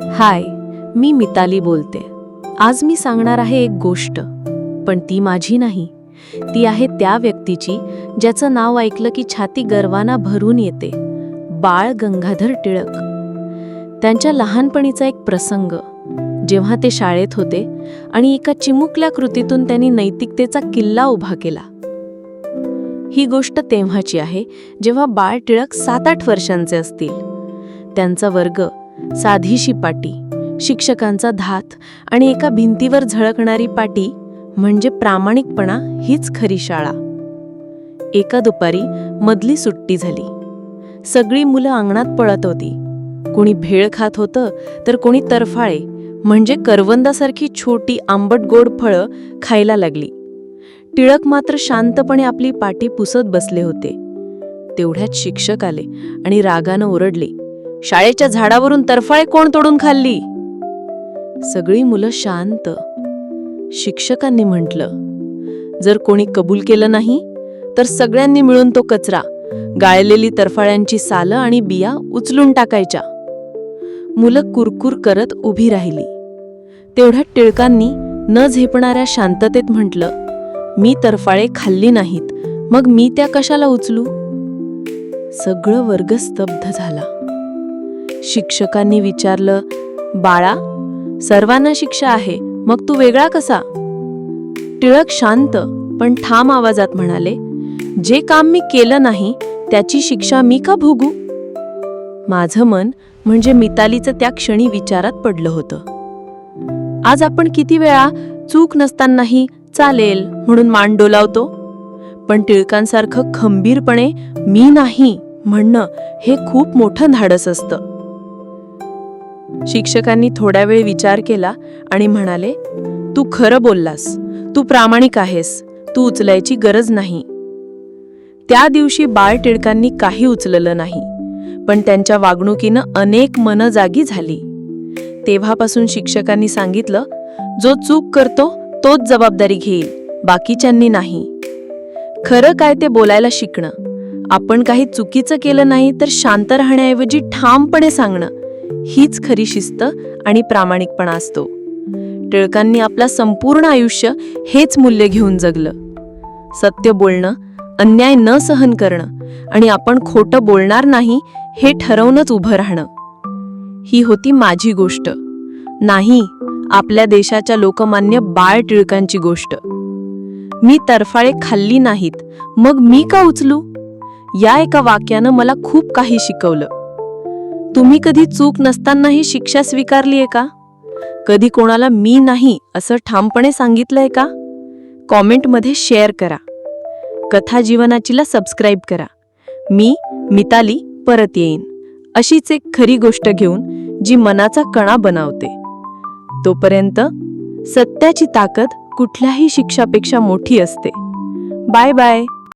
हाय मी मिताली बोलते. आज मी सांगणार आहे एक गोष्ट पण ती माझी नाही. ती आहे त्या व्यक्तीची ज्याचं नाव ऐकलं की छाती गर्वाना भरून येते. बाळ गंगाधर टिळक. त्यांच्या लहानपणीचा एक प्रसंग. जेव्हा ते शाळेत होते आणि एका चिमुकल्या कृतीतून त्यांनी नैतिकतेचा किल्ला उभा केला. ही गोष्ट तेव्हाची आहे जेव्हा बाळ टिळक सात आठ वर्षांचे असतील. त्यांचा वर्ग साधीशी पाटी शिक्षकांचा धात आणि एका भिंतीवर झळकणारी पाटी म्हणजे प्रामाणिकपणा हीच खरी शाळा. एका दुपारी मधली सुट्टी झाली. सगळी मुलं अंगणात पळत होती. कोणी भेळ खात होतं तर कोणी तरफाळे म्हणजे करवंदासारखी छोटी आंबट गोड फळं खायला लागली. टिळक मात्र शांतपणे आपली पाटी पुसत बसले होते. तेवढ्यात शिक्षक आले आणि रागानं ओरडले शाळेच्या झाडावरून तरफाळे कोण तोडून खाल्ली? सगळी मुलं शांत. शिक्षकांनी म्हटलं जर कोणी कबूल केलं नाही तर सगळ्यांनी मिळून तो कचरा गाळलेली तरफाळ्यांची सालं आणि बिया उचलून टाकायच्या. मुलं कुरकुर करत उभी राहिली. तेवढ्यात टिळकांनी न झेपणाऱ्या शांततेत म्हटलं मी तरफाळे खाल्ली नाहीत मग मी त्या कशाला उचलू? सगळं वर्ग स्तब्ध झाला. शिक्षकांनी विचारलं बाळा सर्वांना शिक्षा आहे मग तू वेगळा कसा? टिळक शांत पण ठाम आवाजात म्हणाले जे काम मी केलं नाही त्याची शिक्षा मी का भोगू? माझं मन म्हणजे मितालीचं त्या क्षणी विचारात पडलं होतं. आज आपण किती वेळा चूक नसतानाही चालेल म्हणून मान डोलावतो? पण टिळकांसारखं खंबीरपणे मी नाही म्हणणं हे खूप मोठं धाडस असतं. शिक्षकांनी थोडा वेळ विचार केला आणि म्हणाले तू खरं बोललास. तू प्रामाणिक आहेस. तू उचलायची गरज नाही. त्या दिवशी बाळ टिळकांनी काही उचललं नाही पण त्यांच्या वागणुकीनं अनेक मन जागी झाली. तेव्हापासून शिक्षकांनी सांगितलं जो चूक करतो तोच जबाबदारी घेईल. बाकीच्यांनी नाही. खरं काय ते बोलायला शिकणं. आपण काही चुकीचं केलं नाही तर शांत राहण्याऐवजी ठामपणे सांगणं. हीच खरी शिस्त आणि प्रामाणिकपणा असतो. टिळकांनी आपलं संपूर्ण आयुष्य हेच मूल्य घेऊन जगलं. सत्य बोलणं अन्याय न सहन करणं आणि आपण खोटं बोलणार नाही हे ठरवूनच उभं राहणं. ही होती माझी गोष्ट. नाही आपल्या देशाच्या लोकमान्य बाळ टिळकांची गोष्ट. मी तरफाळे खाल्ली नाहीत मग मी का उचलू? या एका वाक्यानं मला खूप काही शिकवलं. तुम्ही कधी चूक नसतानाही शिक्षा स्वीकारलीये का? कधी कोणाला मी नाही असं ठामपणे सांगितलंय का? कॉमेंटमध्ये शेअर करा. कथा जीवनाचीला सबस्क्राईब करा. मी मिताली परत येईन. अशीच एक खरी गोष्ट घेऊन जी मनाचा कणा बनवते. तोपर्यंत सत्याची ताकद कुठल्याही शिक्षापेक्षा मोठी असते. Bye bye.